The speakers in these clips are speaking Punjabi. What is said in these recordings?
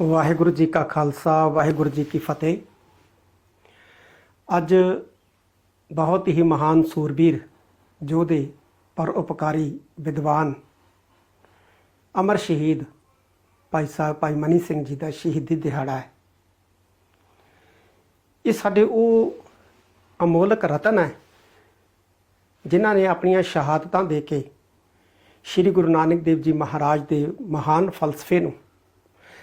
ਵਾਹਿਗੁਰੂ ਜੀ ਕਾ ਖਾਲਸਾ, ਵਾਹਿਗੁਰੂ ਜੀ ਕੀ ਫਤਿਹ। ਅੱਜ ਬਹੁਤ ਹੀ ਮਹਾਨ ਸੂਰਬੀਰ ਜੋਧੇ ਪਰ ਉਪਕਾਰੀ ਵਿਦਵਾਨ, ਅਮਰ ਸ਼ਹੀਦ ਭਾਈ ਸਾਹਿਬ, ਭਾਈ ਮਨੀ ਸਿੰਘ ਜੀ ਦਾ ਸ਼ਹੀਦੀ ਦਿਹਾੜਾ ਹੈ। ਇਹ ਸਾਡੇ ਉਹ ਅਮੋਲਕ ਰਤਨ ਹੈ, ਜਿਨ੍ਹਾਂ ਨੇ ਆਪਣੀਆਂ ਸ਼ਹਾਦਤਾਂ ਦੇ ਕੇ ਸ੍ਰੀ ਗੁਰੂ ਨਾਨਕ ਦੇਵ ਜੀ ਮਹਾਰਾਜ ਦੇ ਮਹਾਨ ਫਲਸਫੇ ਨੂੰ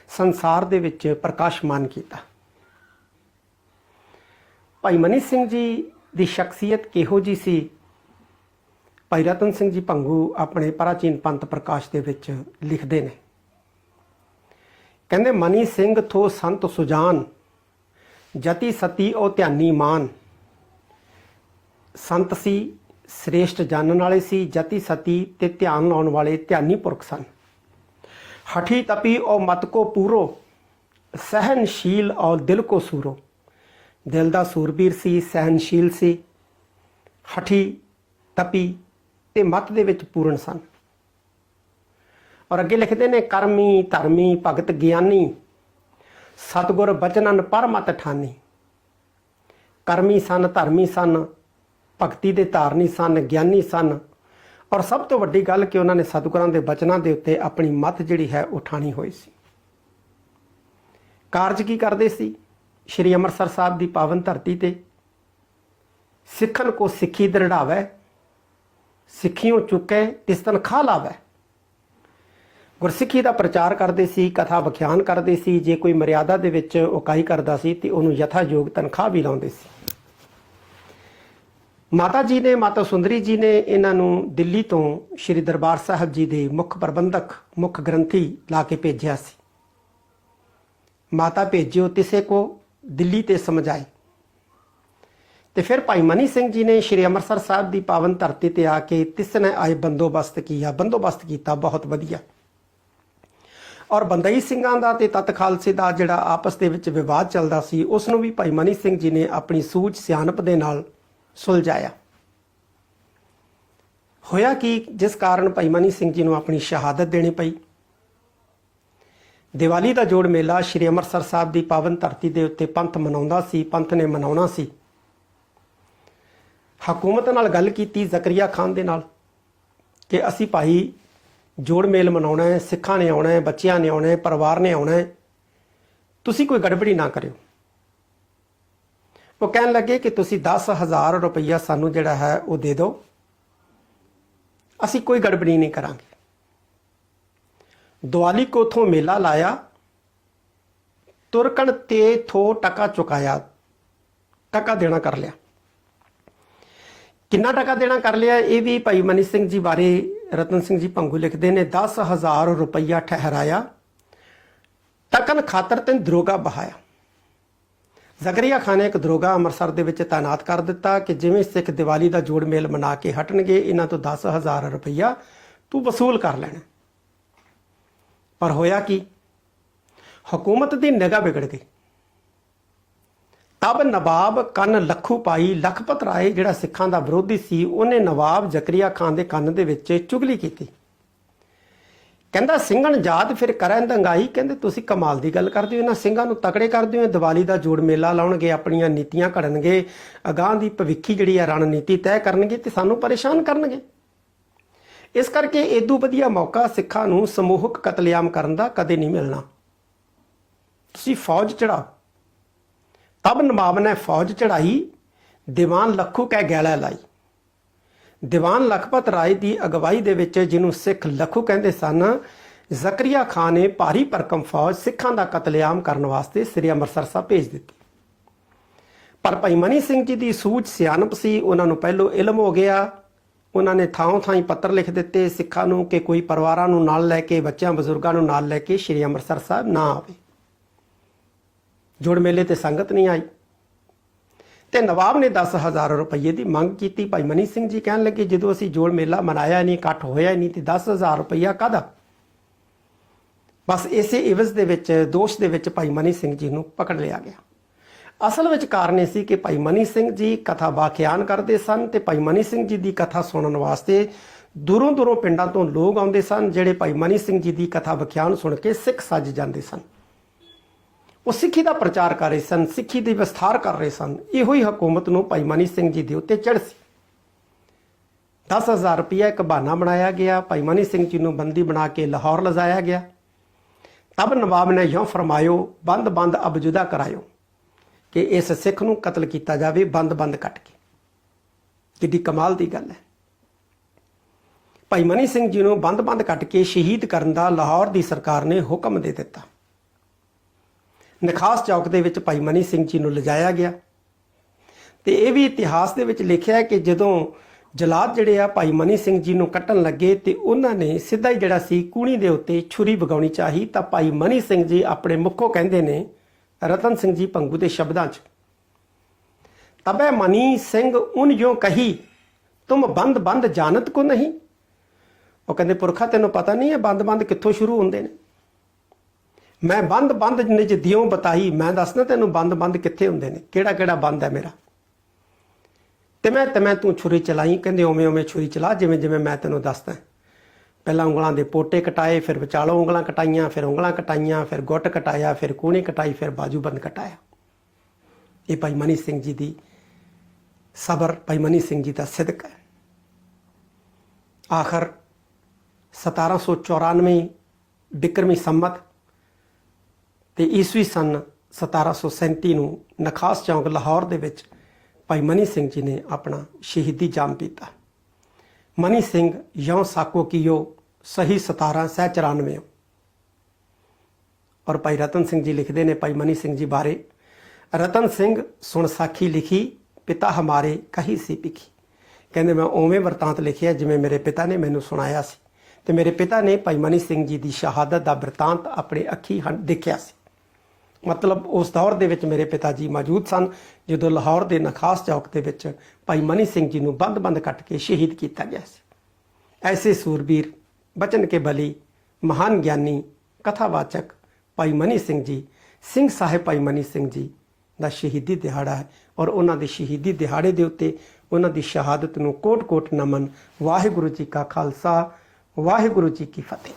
ਸੰਸਾਰ ਦੇ ਵਿੱਚ ਪ੍ਰਕਾਸ਼ਮਾਨ ਕੀਤਾ। ਭਾਈ ਮਨੀ ਸਿੰਘ ਜੀ ਦੀ ਸ਼ਖਸੀਅਤ ਕਿਹੋ ਜੀ ਸੀ? ਭਾਈ ਰਤਨ ਸਿੰਘ ਜੀ ਭੰਗੂ ਆਪਣੇ ਪ੍ਰਾਚੀਨ ਪੰਥ ਪ੍ਰਕਾਸ਼ ਦੇ ਵਿੱਚ ਲਿਖਦੇ ਨੇ। ਕਹਿੰਦੇ, ਮਨੀ ਸਿੰਘ ਥੋ ਸੰਤ ਸੁਜਾਨ, ਜਤੀ ਸਤੀ ਉਹ ਧਿਆਨੀ ਮਾਨ। ਸੰਤ ਸੀ, ਸ੍ਰੇਸ਼ਟ ਜਾਣਨ ਵਾਲੇ ਸੀ, ਜਤੀ ਸਤੀ ਤੇ ਧਿਆਨ ਲਾਉਣ ਵਾਲੇ ਧਿਆਨੀ ਪੁਰਖ ਸਨ। ਹਠੀ ਤਪੀ ਉਹ ਮਤ ਕੋ ਪੂਰੋ, ਸਹਿਨਸ਼ੀਲ ਔਰ ਦਿਲ ਕੋ ਸੂਰੋ। ਦਿਲ ਦਾ ਸੂਰਬੀਰ ਸੀ, ਸਹਿਨਸ਼ੀਲ ਸੀ। ਹਠੀ ਤਪੀ ਤੇ ਮਤ ਦੇ ਵਿੱਚ ਪੂਰਨ ਸਨ। ਔਰ ਅੱਗੇ ਲਿਖਦੇ ਨੇ, ਕਰਮੀ, ਧਰਮੀ, ਭਗਤ ਗਿਆਨੀ, ਸਤਗੁਰ ਬਚਨਨ ਪਰਮਤ ਠਾਨੀ। ਕਰਮੀ ਸਨ, ਧਰਮੀ ਸਨ, ਭਗਤੀ ਦੇ ਧਾਰਨੀ ਸਨ, ਗਿਆਨੀ ਸਨ ਔਰ ਸਭ ਤੋਂ ਵੱਡੀ ਗੱਲ ਕਿ ਉਹਨਾਂ ਨੇ ਸਤਿਗੁਰਾਂ ਦੇ ਬਚਨਾਂ ਦੇ ਉੱਤੇ ਆਪਣੀ ਮੱਤ ਜਿਹੜੀ ਹੈ ਉਠਾਣੀ ਹੋਈ ਸੀ। ਕਾਰਜ ਕੀ ਕਰਦੇ ਸੀ? ਸ਼੍ਰੀ ਅੰਮ੍ਰਿਤਸਰ ਸਾਹਿਬ ਦੀ ਪਾਵਨ ਧਰਤੀ ਤੇ ਸਿੱਖਣ ਕੋ ਸਿੱਖੀ ਦਰੜਾਵੇ, ਸਿੱਖੀਓ ਚੁੱਕੇ, ਤਿਸ ਤਨਖਾਹ ਲਾਵੇ। ਗੁਰਸਿੱਖੀ ਦਾ ਪ੍ਰਚਾਰ ਕਰਦੇ ਸੀ, ਕਥਾ ਵਿਖਿਆਨ ਕਰਦੇ ਸੀ, ਜੇ ਕੋਈ ਮਰਿਆਦਾ ਦੇ ਵਿੱਚ ਉਕਾਈ ਕਰਦਾ ਸੀ ਤੇ ਉਹਨੂੰ ਯਥਾ ਯੋਗ ਤਨਖਾਹ ਵੀ ਲਾਉਂਦੇ ਸੀ। ਮਾਤਾ ਜੀ ਨੇ, ਮਾਤਾ ਸੁੰਦਰੀ ਜੀ ਨੇ ਇਹਨਾਂ ਨੂੰ ਦਿੱਲੀ ਤੋਂ ਸ੍ਰੀ ਦਰਬਾਰ ਸਾਹਿਬ ਜੀ ਦੇ ਮੁੱਖ ਪ੍ਰਬੰਧਕ, ਮੁੱਖ ਗ੍ਰੰਥੀ ਲਾ ਕੇ ਭੇਜਿਆ ਸੀ। ਮਾਤਾ ਭੇਜਿਓ ਤਿਸੇ ਕੋ, ਦਿੱਲੀ ਤੇ ਸਮਝਾਏ ਤੇ ਫਿਰ ਭਾਈ ਮਨੀ ਸਿੰਘ ਜੀ ਨੇ ਸ੍ਰੀ ਅੰਮ੍ਰਿਤਸਰ ਸਾਹਿਬ ਦੀ ਪਾਵਨ ਧਰਤੀ ਤੇ ਆ ਕੇ ਤਿਸ ਨੇ ਆਏ ਬੰਦੋਬਸਤ ਕੀਤਾ ਬੰਦੋਬਸਤ ਕੀਤਾ, ਬਹੁਤ ਵਧੀਆ। ਔਰ ਬੰਦਈ ਸਿੰਘਾਂ ਦਾ ਤੇ ਤਤ ਖਾਲਸੇ ਦਾ ਜਿਹੜਾ ਆਪਸ ਦੇ ਵਿੱਚ ਵਿਵਾਦ ਚੱਲਦਾ ਸੀ, ਉਸ ਨੂੰ ਵੀ ਭਾਈ ਮਨੀ ਸਿੰਘ ਜੀ ਨੇ ਆਪਣੀ ਸੂਝ, ਸਿਆਣਪ ਦੇ ਨਾਲ ਸੁਲਝਾਇਆ ਹੋਇਆ ਕਿ? ਜਿਸ ਕਾਰਨ ਭਾਈ ਮਨੀ ਸਿੰਘ ਜੀ ਨੂੰ ਆਪਣੀ ਸ਼ਹਾਦਤ ਦੇਣੀ ਪਈ। ਦੀਵਾਲੀ ਦਾ ਜੋੜ ਮੇਲਾ ਸ੍ਰੀ ਅੰਮ੍ਰਿਤਸਰ ਸਾਹਿਬ ਦੀ ਪਾਵਨ ਧਰਤੀ ਦੇ ਉੱਤੇ ਪੰਥ ਮਨਾਉਂਦਾ ਸੀ, ਪੰਥ ਨੇ ਮਨਾਉਣਾ ਸੀ। ਹਕੂਮਤ ਨਾਲ ਗੱਲ ਕੀਤੀ ਜ਼ਕਰੀਆ ਖਾਨ ਦੇ ਨਾਲ ਕਿ ਅਸੀਂ ਭਾਈ ਜੋੜ ਮੇਲ ਮਨਾਉਣਾ ਹੈ, ਸਿੱਖਾਂ ਨੇ ਆਉਣਾ ਹੈ, ਬੱਚਿਆਂ ਨੇ ਆਉਣਾ ਹੈ, ਪਰਿਵਾਰ ਨੇ ਆਉਣਾ ਹੈ। ਤੁਸੀਂ ਕੋਈ ਗੜਬੜੀ ਨਾ ਕਰਿਓ। ਉਹ ਕਹਿਣ ਲੱਗੇ ਕਿ ਤੁਸੀਂ 10000 ਰੁਪਈਆ ਸਾਨੂੰ ਜਿਹੜਾ ਹੈ ਉਹ ਦੇ ਦਿਓ। ਅਸੀਂ ਕੋਈ ਗੜਬੜੀ ਨਹੀਂ ਕਰਾਂਗੇ। ਦੀਵਾਲੀ ਕੋਥੋਂ ਮੇਲਾ ਲਾਇਆ। ਤੁਰਕਣ ਤੇ ਥੋ ਟਕਾ ਚੁਕਾਇਆ। ਟਕਾ ਦੇਣਾ ਕਰ ਲਿਆ। ਕਿੰਨਾ ਟਕਾ ਦੇਣਾ ਕਰ ਲਿਆ ਇਹ ਵੀ ਭਾਈ ਮਨੀ ਸਿੰਘ ਜੀ ਬਾਰੇ, ਰਤਨ ਸਿੰਘ ਜੀ ਭੰਗੂ ਲਿਖਦੇ ਨੇ 10000 ਰੁਪਈਆ ਠਹਿਰਾਇਆ। ਟਕਨ ਖਾਤਰ ਤੇ ਦਰੋਗਾ ਬਹਾਇਆ। ਜ਼ਕਰੀਆ ਖਾਨ ਨੇ ਇੱਕ ਦਰੋਗਾ ਅੰਮ੍ਰਿਤਸਰ ਦੇ ਵਿੱਚ ਤਾਇਨਾਤ ਕਰ ਦਿੱਤਾ ਕਿ ਜਿਵੇਂ ਸਿੱਖ ਦੀਵਾਲੀ ਦਾ ਜੋੜ ਮੇਲ ਮਨਾ ਕੇ ਹਟਣਗੇ, ਇਹਨਾਂ ਤੋਂ 10000 ਰੁਪਈਆ ਤੂੰ ਵਸੂਲ ਕਰ ਲੈਣਾ। ਪਰ ਹੋਇਆ ਕੀ? ਹਕੂਮਤ ਦੀ ਨਿਗਾਹ ਵਿਗੜ ਗਈ। ਤਬ ਨਵਾਬ ਕੰਨ ਲੱਖੂ ਪਾਈ ਲਖਪਤ ਰਾਏ, ਜਿਹੜਾ ਸਿੱਖਾਂ ਦਾ ਵਿਰੋਧੀ ਸੀ, ਉਹਨੇ ਨਵਾਬ ਜ਼ਕਰੀਆ ਖਾਨ ਦੇ ਕੰਨ ਦੇ ਵਿੱਚ ਚੁਗਲੀ ਕੀਤੀ। ਕਹਿੰਦਾ ਸਿੰਘਣ ਜਾਤ ਫਿਰ ਕਰਨ ਦੰਗਾਈ ਕਹਿੰਦੇ ਤੁਸੀਂ ਕਮਾਲ ਦੀ ਗੱਲ ਕਰਦੇ ਹੋ, ਇਹਨਾਂ ਸਿੰਘਾਂ ਨੂੰ ਤਕੜੇ ਕਰਦੇ ਹੋ ਦੀਵਾਲੀ ਦਾ ਜੋੜ ਮੇਲਾ ਲਾਉਣਗੇ, ਆਪਣੀਆਂ ਨੀਤੀਆਂ ਘੜਨਗੇ, ਅਗਾਹ ਦੀ ਭਵਿੱਖੀ ਜਿਹੜੀ ਹੈ ਰਣਨੀਤੀ ਤੈਅ ਕਰਨਗੇ ਤੇ ਸਾਨੂੰ ਪਰੇਸ਼ਾਨ ਕਰਨਗੇ। ਇਸ ਕਰਕੇ ਏਦੂ ਵਧੀਆ ਮੌਕਾ ਸਿੱਖਾਂ ਨੂੰ ਸਮੂਹਕ ਕਤਲੇਆਮ ਕਰਨ ਦਾ ਕਦੇ ਨਹੀਂ ਮਿਲਣਾ। ਤੁਸੀਂ ਫੌਜ ਚੜਾਓ ਤਬ ਨਵਾਬ ਨੇ ਫੌਜ ਚੜਾਈ ਦੀਵਾਨ ਲੱਖੂ ਕਹਿ ਗੈਲਾ ਲਾਈ। ਦੀਵਾਨ ਲਖਪਤ ਰਾਏ ਦੀ ਅਗਵਾਈ ਦੇ ਵਿੱਚ ਜਿਹਨੂੰ ਸਿੱਖ ਲਖੂ ਕਹਿੰਦੇ ਸਨ, ਜ਼ਕਰੀਆ ਖਾਨ ਨੇ ਭਾਰੀ ਭਰਕਮ ਫੌਜ ਸਿੱਖਾਂ ਦਾ ਕਤਲੇਆਮ ਕਰਨ ਵਾਸਤੇ ਸ੍ਰੀ ਅੰਮ੍ਰਿਤਸਰ ਸਾਹਿਬ ਭੇਜ ਦਿੱਤੀ। ਪਰ ਭਾਈ ਮਨੀ ਸਿੰਘ ਜੀ ਦੀ ਸੂਝ ਸਿਆਣਪ ਸੀ, ਉਹਨਾਂ ਨੂੰ ਪਹਿਲੋਂ ਇਲਮ ਹੋ ਗਿਆ। ਉਹਨਾਂ ਨੇ ਥਾਂ ਥਾਂ ਹੀ ਪੱਤਰ ਲਿਖ ਦਿੱਤੇ ਸਿੱਖਾਂ ਨੂੰ ਕਿ ਕੋਈ ਪਰਿਵਾਰਾਂ ਨੂੰ ਨਾਲ ਲੈ ਕੇ, ਬੱਚਿਆਂ, ਬਜ਼ੁਰਗਾਂ ਨੂੰ ਨਾਲ ਲੈ ਕੇ ਸ੍ਰੀ ਅੰਮ੍ਰਿਤਸਰ ਸਾਹਿਬ ਨਾ ਆਵੇ। ਜੋੜ ਮੇਲੇ ਤੇ ਸੰਗਤ ਨਹੀਂ ਆਈ। ਤੇ ਨਵਾਬ ਨੇ 10000 ਰੁਪਏ ਦੀ ਮੰਗ ਕੀਤੀ। ਭਾਈ ਮਨੀ ਸਿੰਘ ਜੀ ਕਹਿਣ ਲੱਗੇ, ਜਦੋਂ ਅਸੀਂ ਜੋੜ ਮੇਲਾ ਮਨਾਇਆ ਨਹੀਂ, ਇਕੱਠ ਹੋਇਆ ਨਹੀਂ, ਤੇ 10000 ਰੁਪਇਆ ਕਾਦਾ ਬਸ ਇਸੇ ਇਵਜ਼ ਦੇ ਵਿੱਚ, ਦੋਸ਼ ਦੇ ਵਿੱਚ ਭਾਈ ਮਨੀ ਸਿੰਘ ਜੀ ਨੂੰ ਪਕੜ ਲਿਆ ਗਿਆ। ਅਸਲ ਵਿੱਚ ਕਾਰਨ ਇਹ ਸੀ ਕਿ ਭਾਈ ਮਨੀ ਸਿੰਘ ਜੀ ਕਥਾ ਬਾਖਿਆਨ ਕਰਦੇ ਸਨ ਤੇ ਭਾਈ ਮਨੀ ਸਿੰਘ ਜੀ ਦੀ ਕਥਾ ਸੁਣਨ ਵਾਸਤੇ ਦੂਰੋਂ ਦੂਰੋਂ ਪਿੰਡਾਂ ਤੋਂ ਲੋਕ ਆਉਂਦੇ ਸਨ, ਜਿਹੜੇ ਭਾਈ ਮਨੀ ਸਿੰਘ ਜੀ ਦੀ ਕਥਾ ਵਿਖਿਆਨ ਸੁਣ ਕੇ ਸਿੱਖ ਸੱਜ ਜਾਂਦੇ ਸਨ। ਉਹ ਸਿੱਖੀ ਦਾ ਪ੍ਰਚਾਰ ਕਰ ਰਹੇ ਸਨ, ਸਿੱਖੀ ਦੀ ਵਿਸਥਾਰ ਕਰ ਰਹੇ ਸਨ। ਇਹੋ ਹੀ ਹਕੂਮਤ ਨੂੰ ਭਾਈ ਮਨੀ ਸਿੰਘ ਜੀ ਦੇ ਉੱਤੇ ਚੜ੍ਹ ਸੀ। 10000 ਰੁਪਇਆ ਇੱਕ ਬਹਾਨਾ ਬਣਾਇਆ ਗਿਆ। ਭਾਈ ਮਨੀ ਸਿੰਘ ਜੀ ਨੂੰ ਬੰਦੀ ਬਣਾ ਕੇ ਲਾਹੌਰ ਲਿਜਾਇਆ ਗਿਆ। ਤਬ ਨਵਾਬ ਨੇ ਯੋਂ ਫਰਮਾਇਓ, ਬੰਦ ਬੰਦ ਅਬ ਜੁਦਾ ਕਰਾਇਓ ਕਿ ਇਸ ਸਿੱਖ ਨੂੰ ਕਤਲ ਕੀਤਾ ਜਾਵੇ, ਬੰਦ ਬੰਦ ਕੱਟ ਕੇ। ਕਿੱਡੀ ਕਮਾਲ ਦੀ ਗੱਲ ਹੈ। ਭਾਈ ਮਨੀ ਸਿੰਘ ਜੀ ਨੂੰ ਬੰਦ ਬੰਦ ਕੱਟ ਕੇ ਸ਼ਹੀਦ ਕਰਨ ਦਾ ਲਾਹੌਰ ਦੀ ਸਰਕਾਰ ਨੇ ਹੁਕਮ ਦੇ ਦਿੱਤਾ। ਨਖਾਸ ਚੌਕ ਦੇ ਵਿੱਚ ਭਾਈ ਮਨੀ ਸਿੰਘ ਜੀ ਨੂੰ ਲਿਜਾਇਆ ਗਿਆ। ਤੇ ਇਹ ਵੀ ਇਤਿਹਾਸ ਦੇ ਵਿੱਚ ਲਿਖਿਆ ਹੈ ਕਿ ਜਦੋਂ ਜਲਾਦ ਜਿਹੜੇ ਆ ਭਾਈ ਮਨੀ ਸਿੰਘ ਜੀ ਨੂੰ ਕੱਟਣ ਲੱਗੇ ਤੇ ਉਹਨਾਂ ਨੇ ਸਿੱਧਾ ਹੀ ਜਿਹੜਾ ਸੀ ਕੂਣੀ ਦੇ ਉੱਤੇ ਛੁਰੀ ਵਗਾਉਣੀ ਚਾਹੀ, ਤਾਂ ਭਾਈ ਮਨੀ ਸਿੰਘ ਜੀ ਆਪਣੇ ਮੁੱਖੋਂ ਕਹਿੰਦੇ ਨੇ, ਰਤਨ ਸਿੰਘ ਜੀ ਪੰਗੂ ਦੇ ਸ਼ਬਦਾਂ 'ਚ, ਤਬੈ ਮਨੀ ਸਿੰਘ ਉਨ ਜੋ ਕਹੀ, ਤੁਮ ਬੰਦ ਬੰਦ ਜਾਣਤ ਕੋ ਨਹੀਂ? ਉਹ ਕਹਿੰਦੇ ਪੁਰਖਾ, ਤੈਨੂੰ ਪਤਾ ਨਹੀਂ ਹੈ ਬੰਦ ਬੰਦ ਕਿੱਥੋਂ ਸ਼ੁਰੂ ਹੁੰਦੇ ਨੇ? ਮੈਂ ਬੰਦ ਬੰਦ ਨਿਜ ਦਿਓ ਬਤਾਈ ਮੈਂ ਦੱਸਣਾ ਤੈਨੂੰ ਬੰਦ ਬੰਦ ਕਿੱਥੇ ਹੁੰਦੇ ਨੇ? ਕਿਹੜਾ ਕਿਹੜਾ ਬੰਦ ਹੈ ਮੇਰਾ? ਤੇ ਮੈਂ ਤੇ ਮੈਂ ਤੂੰ ਛੁਰੀ ਚਲਾਈ, ਕਹਿੰਦੇ ਓਵੇਂ ਓਵੇਂ ਛੁਰੀ ਚਲਾ, ਜਿਵੇਂ ਜਿਵੇਂ ਮੈਂ ਤੈਨੂੰ ਦੱਸਦਾ। ਪਹਿਲਾਂ ਉਂਗਲਾਂ ਦੇ ਪੋਟੇ ਕਟਾਏ, ਫਿਰ ਵਿਚਾਲੋਂ ਉਂਗਲਾਂ ਕਟਾਈਆਂ, ਫਿਰ ਉਂਗਲਾਂ ਕਟਾਈਆਂ, ਫਿਰ ਗੁੱਟ ਕਟਾਇਆ, ਫਿਰ ਕੂਣੀ ਕਟਾਈ, ਫਿਰ ਬਾਜੂ ਬੰਦ ਕਟਾਇਆ। ਇਹ ਭਾਈ ਮਨੀ ਸਿੰਘ ਜੀ ਦੀ ਸਬਰ, ਭਾਈ ਮਨੀ ਸਿੰਘ ਜੀ ਦਾ ਸਿਦਕ ਹੈ। ਆਖਰ 1794 ਬਿਕਰਮੀ ਸੰਮਤ ਤੇ ਈਸਵੀ ਸਨ 1737 ਨੂੰ ਨਖਾਸ ਚੌਂਕ ਲਾਹੌਰ ਦੇ ਵਿੱਚ ਭਾਈ ਮਨੀ ਸਿੰਘ ਜੀ ਨੇ ਆਪਣਾ ਸ਼ਹੀਦੀ ਜਾਮ ਪੀਤਾ। ਮਨੀ ਸਿੰਘ ਯੋਂ ਸਾਕੋ ਕੀਓ, ਸਹੀ 17 ਸਹਿ 94 ਔਰ ਭਾਈ ਰਤਨ ਸਿੰਘ ਜੀ ਲਿਖਦੇ ਨੇ ਭਾਈ ਮਨੀ ਸਿੰਘ ਜੀ ਬਾਰੇ, ਰਤਨ ਸਿੰਘ ਸੁਣ ਸਾਖੀ ਲਿਖੀ, ਪਿਤਾ ਹਮਾਰੇ ਕਹੀ ਸੀ ਪਿਖੀ ਕਹਿੰਦੇ, ਮੈਂ ਉਵੇਂ ਵਰਤਾਂਤ ਲਿਖਿਆ ਜਿਵੇਂ ਮੇਰੇ ਪਿਤਾ ਨੇ ਮੈਨੂੰ ਸੁਣਾਇਆ ਸੀ ਤੇ ਮੇਰੇ ਪਿਤਾ ਨੇ ਭਾਈ ਮਨੀ ਸਿੰਘ ਜੀ ਦੀ ਸ਼ਹਾਦਤ ਦਾ ਵਰਤਾਂਤ ਆਪਣੇ ਅੱਖੀ ਹਨ, ਦੇਖਿਆ ਸੀ। ਮਤਲਬ ਉਸ ਦੌਰ ਦੇ ਵਿੱਚ ਮੇਰੇ ਪਿਤਾ ਜੀ ਮੌਜੂਦ ਸਨ, ਜਦੋਂ ਲਾਹੌਰ ਦੇ ਨਖਾਸ ਚੌਕ ਦੇ ਵਿੱਚ ਭਾਈ ਮਨੀ ਸਿੰਘ ਜੀ ਨੂੰ ਬੰਦ-ਬੰਦ ਕੱਟ ਕੇ ਸ਼ਹੀਦ ਕੀਤਾ ਗਿਆ ਸੀ। ਐਸੇ ਸੂਰਬੀਰ, ਬਚਨ ਕੇ ਬਲੀ, ਮਹਾਨ ਗਿਆਨੀ, ਕਥਾਵਾਚਕ ਭਾਈ ਮਨੀ ਸਿੰਘ ਜੀ, ਸਿੰਘ ਸਾਹਿਬ ਭਾਈ ਮਨੀ ਸਿੰਘ ਜੀ ਦਾ ਸ਼ਹੀਦੀ ਦਿਹਾੜਾ ਹੈ ਔਰ ਉਹਨਾਂ ਦੇ ਸ਼ਹੀਦੀ ਦਿਹਾੜੇ ਦੇ ਉੱਤੇ ਉਹਨਾਂ ਦੀ ਸ਼ਹਾਦਤ ਨੂੰ ਕੋਟ-ਕੋਟ ਨਮਨ ਵਾਹਿਗੁਰੂ ਜੀ ਕਾ ਖਾਲਸਾ, ਵਾਹਿਗੁਰੂ ਜੀ ਕੀ ਫਤਿਹ।